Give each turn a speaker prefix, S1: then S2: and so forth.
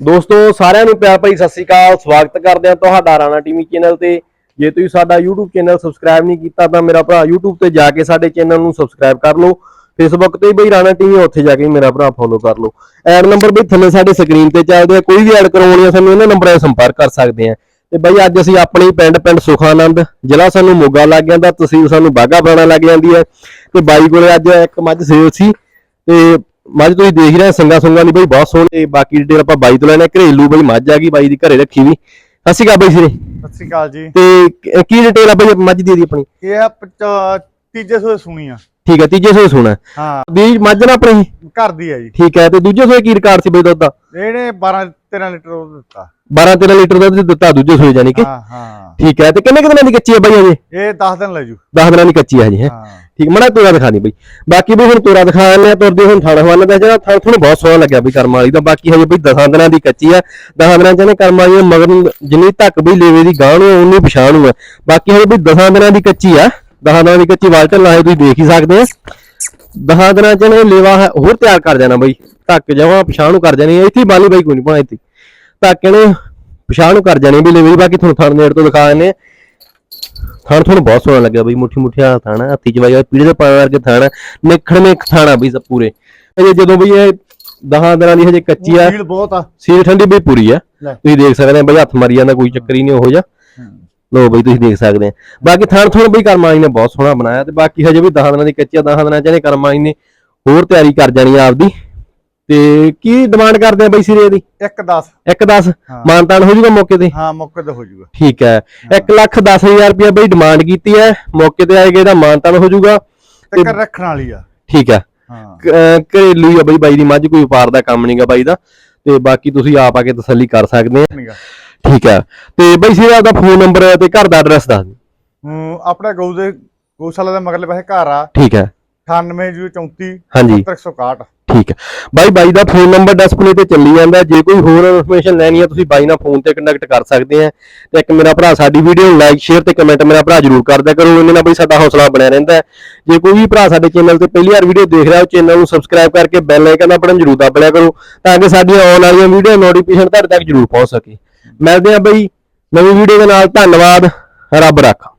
S1: ਦੋਸਤੋ, ਸਾਰਿਆਂ ਨੂੰ ਪਿਆਰ ਭਰੀ ਸਤਿ ਸ੍ਰੀ ਅਕਾਲ। ਸਵਾਗਤ ਕਰਦੇ ਹਾਂ ਤੁਹਾਡਾ ਰਾਣਾ ਟੀਵੀ ਚੈਨਲ ਤੇ। ਜੇ ਤੁਸੀਂ ਸਾਡਾ YouTube ਚੈਨਲ ਸਬਸਕ੍ਰਾਈਬ ਨਹੀਂ ਕੀਤਾ, ਤਾਂ ਮੇਰਾ ਭਰਾ YouTube ਤੇ ਜਾ ਕੇ ਸਾਡੇ ਚੈਨਲ ਨੂੰ ਸਬਸਕ੍ਰਾਈਬ ਕਰ ਲਓ। Facebook ਤੇ ਬਈ ਰਾਣਾ ਟੀਵੀ, ਉੱਥੇ ਜਾ ਕੇ ਮੇਰਾ ਭਰਾ ਫੋਲੋ ਕਰ ਲਓ। ਐਡ ਨੰਬਰ ਬਈ ਥੱਲੇ ਸਾਡੇ ਸਕਰੀਨ ਤੇ ਚੱਲਦੇ ਆ। ਕੋਈ ਵੀ ਐਡ ਕਰਵਾਉਣੀ ਆ ਸਾਨੂੰ ਇਹਨਾਂ ਨੰਬਰਾਂ 'ਤੇ ਸੰਪਰਕ ਕਰ ਸਕਦੇ ਆ। ਤੇ ਬਈ, ਅੱਜ ਅਸੀਂ ਆਪਣੇ ਪਿੰਡ ਪਿੰਡ ਸੁਖਾਨੰਦ ਜ਼ਿਲ੍ਹਾ ਸਾਨੂੰ ਮੋਗਾ ਲੱਗ ਜਾਂਦਾ। ਤਹਿਸੀਲ ਸਾਨੂੰ ਬਾਗਾ ਬਾਣਾ ਲੱਗ ਜਾਂਦੀ ਹੈ। ਤੇ ਬਾਈ ਕੋਲੇ ਅੱਜ ਇੱਕ ਮੱਝ ਸੇਲ ਸੀ। ਤੇ ਮੱਝ ਤੁਸੀਂ ਦੇਖ ਰਹੇ ਸੰਗਾ ਸੰਗਾ ਦੀ ਬਈ ਬਹੁਤ ਸੋਹਣੀ ਬਾਕੀ ਡਿਟੇਲ ਆਪਾਂ ਬਾਈ ਤੋਂ ਲੈਣੇ ਘਰੇਲੂ ਬਈ ਮੱਝ ਆ ਗਈ ਬਾਈ ਦੀ ਘਰੇ ਰੱਖੀ ਵੀ। ਸਤਿ ਸ਼੍ਰੀ ਅਕਾਲ ਬਾਈ ਸਿਰੇ
S2: ਸਤਿ ਸ਼੍ਰੀ ਅਕਾਲ ਜੀ।
S1: ਤੇ ਕ- ਕੀ ਡਿਟੇਲ ਆ ਬਈ ਮੱਝ ਦੀ ਦੀ ਆਪਣੀ?
S2: ਇਹ ਆ ਪਚ- ਤੀਜੇ ਸੋਏ ਸੁਣੀ ਆ।
S1: ਠੀਕ ਹੈ ਤੀਜੇ ਸੋਏ ਸੋਣਾ।
S2: ਹਾਂ।
S1: ਦੀ ਮੱਝ ਨਾ ਆਪਣੀ
S2: ਘਰ ਦੀ ਆ ਜੀ।
S1: ਠੀਕ ਹੈ ਤੇ ਦੂਜੇ ਸੋਏ ਕੀ ਰਿਕਾਰਡ ਸੀ ਬਈ ਦੁੱਧ ਦਾ?
S2: ਇਹਨੇ 12 13 ਲੀਟਰ ਦੁੱਧ ਦਿੱਤਾ।
S1: 12 13 ਲੀਟਰ ਦੁੱਧ ਦਿੱਤਾ ਦੂਜੇ ਸੋਏ ਜਾਨੀ ਕਿ?
S2: ਹਾਂ ਹਾਂ।
S1: ਠੀਕ ਹੈ ਤੇ ਕਿੰਨੇ ਕੁ ਦਿਨਾਂ ਦੀ ਕੱਚੀ ਹੈ ਬਈ ਅਜੇ
S2: ਇਹ 10 ਦਿਨ ਲੈ ਜੂ।
S1: 10 ਦਿਨਾਂ ਦੀ ਕੱਚੀ ਹੈ ਹਜੇ ਹੈ?
S2: ਹਾਂ।
S1: ਠੀਕ, ਮੜਾ ਤੋਰਾ ਦਿਖਾ ਦੀ ਬਈ। ਬਾਕੀ ਵੀ ਹੁਣ ਤੋਰਾ ਦਿਖਾ ਦਿੰਦੇ ਆ, ਤੁਰਦੇ ਹੁਣ ਥਾਣਾ ਹਵਾਲਾ ਦਾ ਜਿਹੜਾ ਥਾਂ ਤੁਹਾਨੂੰ ਬਹੁਤ ਸੋਹਣਾ ਲੱਗਿਆ ਬਈ ਕਰਮ ਵਾਲੀ ਦਾ। ਬਾਕੀ ਹਜੇ ਬਈ 10 ਦਿਨਾਂ ਦੀ ਕੱਚੀ ਆ 10 ਦਿਨਾਂ ਚ ਇਹਨੇ ਕਰਮ ਵਾਲੀ ਦੇ ਮਗਰ ਜਿੰਨੀ ਧੱਕ ਵੀ ਲੇਵੇ ਦੀ ਗਾਹ ਨੂੰ ਉਨੀ ਪਛਾਣ ਨੂੰ ਆ। ਬਾਕੀ ਹਜੇ ਬਈ 10 ਦਿਨਾਂ ਦੀ ਕੱਚੀ ਆ 10 ਦਿਨਾਂ ਦੀ ਕੱਚੀ ਵਾਲਟਰ ਲਾਏ ਤੁਸੀਂ ਦੇਖ ਹੀ ਸਕਦੇ ਆ। 10 ਦਿਨਾਂ ਚ ਇਹਨੇ ਲੇਵਾ ਹੋਰ ਤਿਆਰ ਕਰ ਜਾਣਾ ਬਈ। ਧੱਕ ਜਾਵਾਂ, ਪਛਾਣ ਨੂੰ ਕਰ ਜਾਣੀ ਇੱਥੇ ਹੀ ਬਾਲੀ ਬਈ, ਕੋਈ ਨਹੀਂ ਪਾਣਾ ਇੱਥੇ। ਧੱਕ ਇਹਨੇ ਪਛਾਣ ਨੂੰ ਕਰ ਜਾਣੀ ਵੀ ਲੇਵੇ ਦੀ। ਬਾਕੀ ਤੁਹਾਨੂੰ ਥਣ ਨੇੜ ਤੋਂ ਦਿਖਾ ਦਿੰਦੇ ਆ। ਥਾਣ ਤੁਹਾਨੂੰ ਬਹੁਤ ਸੋਹਣਾ ਲੱਗਿਆ ਬਈ ਮੁੱਠੀ ਮੁੱਠੀਆਂ ਥਾਣਾ ਹੱਥੀ ਚ ਵਾਇਆ ਪੀੜੇ ਦੇ ਪਾਣ ਵਰਗੇ ਥਾਣਾ ਨਿਖੜ ਨੇ ਥਾਣਾ ਬਈ ਸਭ ਪੂਰੇ। ਅਜੇ ਜਦੋਂ ਬਈ ਇਹ 10 ਦਿਨਾਂ ਦੀ ਹਜੇ ਕੱਚੀ ਆ
S2: ਫੀਲ ਬਹੁਤ ਆ।
S1: ਸੀਲ ਠੰਡੀ ਬਈ ਪੂਰੀ ਆ। ਤੁਸੀਂ ਦੇਖ ਸਕਦੇ ਆ ਬਈ ਹੱਥ ਮਾਰੀ ਜਾਂਦਾ ਕੋਈ ਚੱਕਰ ਹੀ ਨਹੀਂ ਉਹੋ ਜਿਹਾ। ਲੋ ਬਈ ਤੁਸੀਂ ਦੇਖ ਸਕਦੇ ਆ। ਬਾਕੀ ਥਾਣ ਥਣ ਬਈ ਕਰਮਾਈ ਨੇ ਬਹੁਤ ਸੋਹਣਾ ਬਣਾਇਆ ਤੇ ਬਾਕੀ ਹਜੇ ਵੀ 10 ਦਿਨਾਂ ਦੀ ਕੱਚੀ ਆ 10 ਦਿਨਾਂ ਚ ਇਹਨੇ ਕਰਮਾਈ ਨੇ ਹੋਰ ਤਿਆਰੀ ਕਰ ਜਾਣੀ ਆ ਆਪਦੀ। ਤੇ ਕੀ ਡਿਮਾਂਡ ਕਰਦੇ ਆ ਬਈ ਸਿਰੇ ਦੀ?
S2: 1 10
S1: ਇੱਕ 10
S2: ਹਾਂ।
S1: ਮਾਨਤਾਨ ਹੋ ਜੂਗਾ ਮੌਕੇ ਤੇ?
S2: ਹਾਂ ਮੌਕੇ ਤੇ ਹੋ ਜੂਗਾ।
S1: ਠੀਕ ਹੈ। 1 ਲੱਖ 10000 ਰੁਪਏ ਬਈ ਡਿਮਾਂਡ ਕੀਤੀ ਹੈ। ਮੌਕੇ ਤੇ ਆਏਗਾ ਇਹਦਾ ਮਾਨਤਾਨ ਹੋ ਜਾਊਗਾ
S2: ਤੇ ਘਰ ਰੱਖਣ ਵਾਲੀ ਆ।
S1: ਠੀਕ ਹੈ।
S2: ਹਾਂ।
S1: ਕ- ਅਹ ਘਰੇਲੂ ਹੀ ਆ ਬਈ ਬਾਈ ਦੀ ਮੱਝ ਕੋਈ ਵਪਾਰ ਦਾ ਕੰਮ ਨਹੀਂਗਾ ਬਾਈ ਦਾ। ਤੇ ਬਾਕੀ ਤੁਸੀਂ ਆਪ ਆ ਕੇ ਤਸੱਲੀ ਕਰ ਸਕਦੇ ਆ।
S2: ਨੀਗਾ
S1: ਠੀਕ ਹੈ। ਤੇ ਬਾਈ ਸਿਰਾ ਦਾ ਫੋਨ ਨੰਬਰ ਤੇ ਘਰ ਦਾ ਐਡਰੈਸ ਦੱਸ ਦਿਓ।
S2: ਹੂੰ ਆਪਣੇ ਗਊ ਦੇ ਗਊਸ਼ਾਲਾ ਦੇ ਮਗਰਲੇ ਪਾਸੇ ਘਰ ਆ।
S1: ਠੀਕ ਹੈ।
S2: 9834
S1: ਹਾਂਜੀ।
S2: 161
S1: ਠੀਕ ਹੈ। ਬਾਈ ਬਾਈ ਦਾ ਫੋਨ ਨੰਬਰ ਡਿਸਪਲੇ ਤੇ ਚੱਲੀ ਜਾਂਦਾ ਜੇ ਕੋਈ ਹੋਰ ਇਨਫੋਰਮੇਸ਼ਨ ਲੈਣੀ ਹੈ, ਤੁਸੀਂ ਬਾਈ ਨਾਲ ਫੋਨ ਤੇ ਕੰਟੈਕਟ ਕਰ ਸਕਦੇ ਆ ਤੇ ਇੱਕ ਮੇਰਾ ਭਰਾ ਸਾਡੀ ਵੀਡੀਓ ਨੂੰ ਲਾਈਕ ਸ਼ੇਅਰ ਤੇ ਕਮੈਂਟ ਮੇਰਾ ਭਰਾ ਜਰੂਰ ਕਰਦਾ ਕਰੋ। ਇਹਨਾਂ ਨਾਲ ਬਈ ਸਾਡਾ ਹੌਸਲਾ ਬਣਿਆ ਰਹਿੰਦਾ ਜੇ ਕੋਈ ਵੀ ਭਰਾ ਸਾਡੇ ਚੈਨਲ ਤੇ ਪਹਿਲੀ ਵਾਰ ਵੀਡੀਓ ਦੇਖ ਰਿਹਾ, ਉਹ ਚੈਨਲ ਨੂੰ ਸਬਸਕ੍ਰਾਈਬ ਕਰਕੇ ਬੈਲ ਆਈਕਨ ਦਾ ਬਟਨ ਜਰੂਰ ਦਬ ਲਿਆ ਕਰੋ, ਤਾਂ ਕਿ ਸਾਡੀਆਂ ਆਉਣ ਵਾਲੀਆਂ ਵੀਡੀਓ ਨੋਟੀਫਿਕੇਸ਼ਨ ਤੁਹਾਡੇ ਤੱਕ ਜਰੂਰ ਪਹੁੰਚ ਸਕੇ। ਮਿਲਦੇ ਆ ਬਈ। ਨਵੀਂ ਵੀਡੀਓ ਦੇ ਨਾਲ ਧੰਨਵਾਦ। ਰੱਬ ਰੱਖਾ।